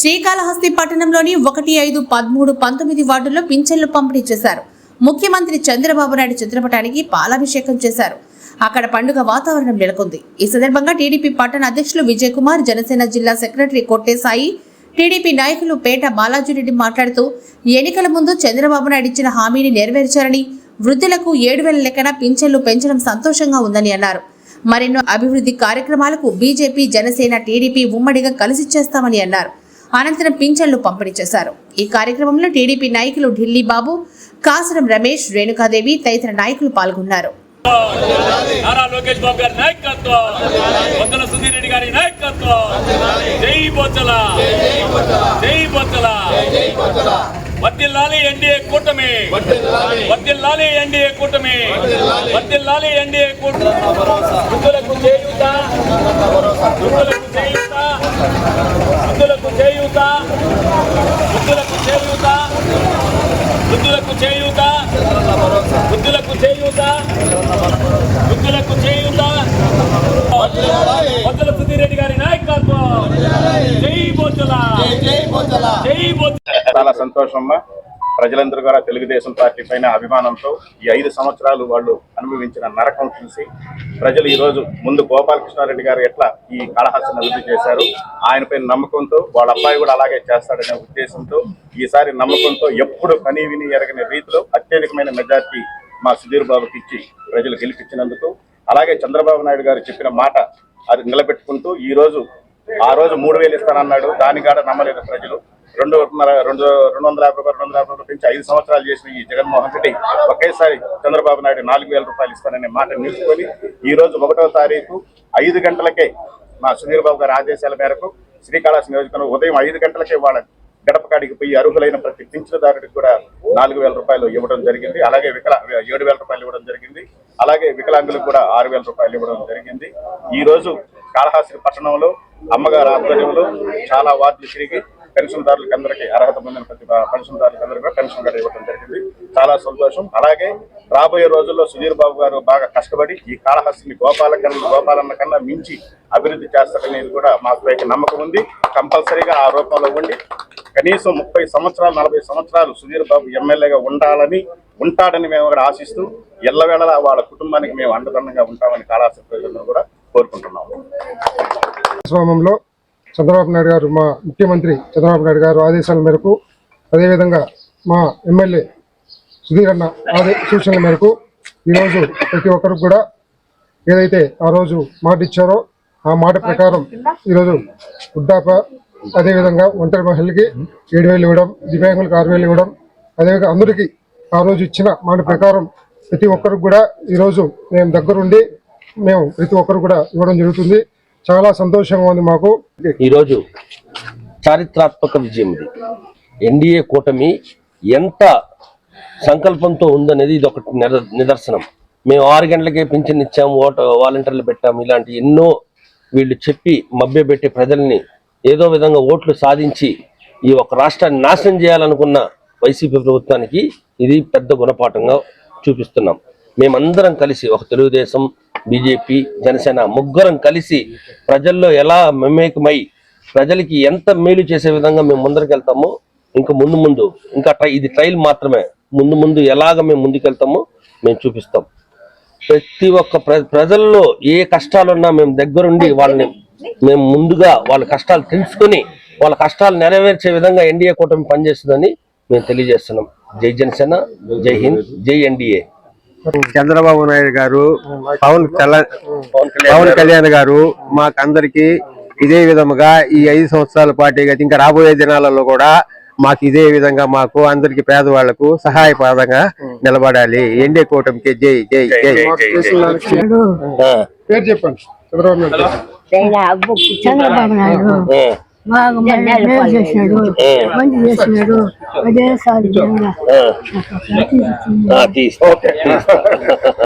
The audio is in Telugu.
శ్రీకాళహస్తి పట్టణంలోని ఒకటి ఐదు పదమూడు పంతొమ్మిది వార్డుల్లో పింఛన్లు పంపిణీ చేశారు. ముఖ్యమంత్రి చంద్రబాబు నాయుడు చిత్రపటానికి పాలాభిషేకం చేశారు. అక్కడ పండుగ వాతావరణం నెలకొంది. ఈ సందర్భంగా టీడీపీ పట్టణ అధ్యక్షులు విజయ్ కుమార్ జనసేన జిల్లా సెక్రటరీ కొట్టేసాయి టీడీపీ నాయకులు పేట బాలాజీరెడ్డి మాట్లాడుతూ ఎన్నికల ముందు చంద్రబాబు నాయుడు ఇచ్చిన హామీని నెరవేర్చారని వృద్ధులకు ఏడు వేల లెక్కన పింఛన్లు పెంచడం సంతోషంగా ఉందని అన్నారు. మరెన్నో అభివృద్ధి కార్యక్రమాలకు బీజేపీ జనసేన టీడీపీ ఉమ్మడిగా కలిసి చేస్తామని అన్నారు. అనంతరం పింఛన్లు పంపిణీ చేశారు. ఈ కార్యక్రమంలో టీడీపీ నాయకులు ఢిల్లీ బాబు కాసరం రమేష్ రేణుకాదేవి తదితర నాయకులు పాల్గొన్నారు. నారా లోకేష్ బాబు గారి నాయకత్వం వందల సుధీర్ రెడ్డి గారి నాయకత్వం. జై బొచ్చల జై బొచ్చల వర్దిల్లాలి ఎన్డీఏ కూటమి. వర్దిల్లాలి ఎన్డీఏ కూటమి. వర్దిల్లాలి ఎన్డీఏ కూటమి. వృద్ధులకు చేయూత వృద్ధులకు చేయూత చేయూత వృద్ధులకు చేయూత వృద్ధులకు చేయూత వృద్ధులకు చేయూత వృద్ధులకు చేయూత. బొజ్జల సుధీరెడ్డి గారి నాయకత్వం. జై బొజ్జల. చాలా సంతోషమ్మా ప్రజలందరూ కూడా తెలుగుదేశం పార్టీ పైన అభిమానంతో ఈ ఐదు సంవత్సరాలు వాళ్ళు అనుభవించిన నరకం చూసి ప్రజలు ఈరోజు ముందు గోపాలకృష్ణారెడ్డి గారు ఎట్లా ఈ కళహాసను అభివృద్ధి చేశారు ఆయన పైన నమ్మకంతో వాళ్ళ అబ్బాయి కూడా అలాగే చేస్తాడనే ఉద్దేశంతో ఈసారి నమ్మకంతో ఎప్పుడు కనీ విని ఎరగని రీతిలో అత్యధికమైన మెజార్టీ మా సుధీర్ బాబుకి ఇచ్చి ప్రజలు గెలిపించినందుకు అలాగే చంద్రబాబు నాయుడు గారు చెప్పిన మాట అది నిలబెట్టుకుంటూ ఈరోజు ఆ రోజు మూడు వేలు ఇస్తానన్నాడు దాని కాడ నమ్మలేదు ప్రజలు. రెండు వందల రెండు రెండు వందల యాభై రూపాయలు రెండు వందల యాభై రూపాయలు పెంచి ఐదు సంవత్సరాలు చేసిన ఈ జగన్మోహన్ రెడ్డి ఒకేసారి చంద్రబాబు నాయుడు నాలుగు వేల రూపాయలు ఇస్తాననే మాట నిలుచుకొని ఈ రోజు ఒకటో తారీఖు ఐదు గంటలకే మా సునీల్ బాబు గారి ఆదేశాల మేరకు శ్రీకాళహస్తి నియోజకవర్గం ఉదయం ఐదు గంటలకే వాళ్ళ గడప కాడికి పోయి అర్హులైన ప్రతి పింఛనదారుడికి కూడా నాలుగు వేల రూపాయలు ఇవ్వడం జరిగింది. అలాగే వికలా ఏడు వేల రూపాయలు ఇవ్వడం జరిగింది. అలాగే వికలాంగులకు కూడా ఆరు వేల రూపాయలు ఇవ్వడం జరిగింది. ఈ రోజు కాళహాస్తి పట్టణంలో అమ్మగారి ఆధ్వర్యంలో చాలా వార్డులు తిరిగి పెన్షన్దారులకి అందరికీ అర్హత పొందిన ప్రతి పెన్షన్దారులకి అందరికీ కూడా పెన్షన్ కూడా ఇవ్వడం జరిగింది. చాలా సంతోషం. అలాగే రాబోయే రోజుల్లో సుధీర్ బాబు గారు బాగా కష్టపడి ఈ కాళహస్తిని గోపాలకన్న గోపాలన్న కన్నా మించి అభివృద్ధి చేస్తారనేది కూడా మాకు పైకి నమ్మకం ఉంది. కంపల్సరీగా ఆ రూపంలో ఉండి కనీసం ముప్పై సంవత్సరాలు నలభై సంవత్సరాలు సుధీర్ బాబు ఎమ్మెల్యేగా ఉండాలని ఉంటాడని మేము కూడా ఆశిస్తూ ఎల్లవేళలా వాళ్ళ కుటుంబానికి మేము అండదండగా ఉంటామని కాళహస్తి ప్రజలను కూడా కోరుకుంటున్నాము. స్వామంలో చంద్రబాబు నాయుడు గారు మా ముఖ్యమంత్రి చంద్రబాబు నాయుడు గారు ఆదేశాల మేరకు అదేవిధంగా మా ఎమ్మెల్యే సుధీర్ అన్న ఆదే సూచనల మేరకు ఈరోజు ప్రతి ఒక్కరికి కూడా ఏదైతే ఆ రోజు మాట ఇచ్చారో ఆ మాట ప్రకారం ఈరోజు వృద్ధాప అదేవిధంగా ఒంటరి మహిళకి ఏడు వేలు ఇవ్వడం దివ్యాంగులకు ఆరు వేలు ఇవ్వడం అదేవిధంగా అందరికీ ఆ రోజు ఇచ్చిన మాట ప్రకారం ప్రతి ఒక్కరికి కూడా ఈరోజు మేము దగ్గరుండి మేము ప్రతి ఒక్కరు కూడా ఇవ్వడం జరుగుతుంది. చాలా సంతోషంగా ఉంది మాకు. ఈరోజు చారిత్రాత్మక విజయం ఇది. ఎన్డీఏ కూటమి ఎంత సంకల్పంతో ఉందనేది ఇది ఒక నిద- నిదర్శనం. మేము ఆరు గంటలకే పింఛన్ ఇచ్చాము ఓట వాలంటీర్లు పెట్టాము ఇలాంటి ఎన్నో వీళ్ళు చెప్పి మభ్యపెట్టి ప్రజల్ని ఏదో విధంగా ఓట్లు సాధించి ఈ ఒక రాష్ట్రాన్ని నాశనం చేయాలనుకున్న వైసీపీ ప్రభుత్వానికి ఇది పెద్ద గుణపాఠంగా చూపిస్తున్నాం. మేమందరం కలిసి ఒక తెలుగుదేశం బీజేపీ జనసేన ముగ్గురం కలిసి ప్రజల్లో ఎలా మమేకమై ప్రజలకి ఎంత మేలు చేసే విధంగా మేము ముందరికి వెళ్తామో ఇంకా ముందు ముందు ఇంకా ట్రై ఇది ట్రైల్ మాత్రమే. ముందు ముందు ఎలాగ మేము ముందుకెళ్తామో మేము చూపిస్తాం. ప్రతి ఒక్క ప్ర ప్రజల్లో ఏ కష్టాలున్నా మేము దగ్గరుండి వాళ్ళని మేము ముందుగా వాళ్ళ కష్టాలు తెలుసుకొని వాళ్ళ కష్టాలు నెరవేర్చే విధంగా ఎన్డీఏ కూటమి పనిచేస్తుందని మేము తెలియజేస్తున్నాం. జై జనసేన జై హింద్ జై ఎన్డీఏ. చంద్రబాబు నాయుడు గారు పవన్ కళ్యాణ్ పవన్ కళ్యాణ్ గారు. మాకందరికి ఇదే విధముగా ఈ ఐదు సంవత్సరాల గతి ఇంకా రాబోయే దినాలలో కూడా మాకు ఇదే విధంగా మాకు అందరికి పేదవాళ్ళకు సహాయపదంగా నిలబడాలి. ఎన్డీ కూటమికి జై జై జై ఆ, పేరు చెప్పండి. చంద్రబాబు నాయుడు బాగా మంచి మేలు చేసినాడు మంచి చేసినాడు అదే సారి తీస్తా